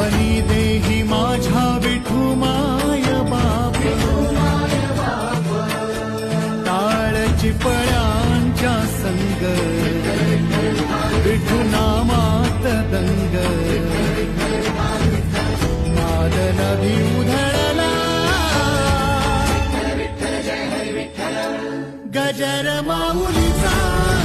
पावनी देही माझ्या विठू माय बाप. काळ चिपळ्यांच्या संग. विठू नामात दंग. नाद नदी गजर माऊलीचा.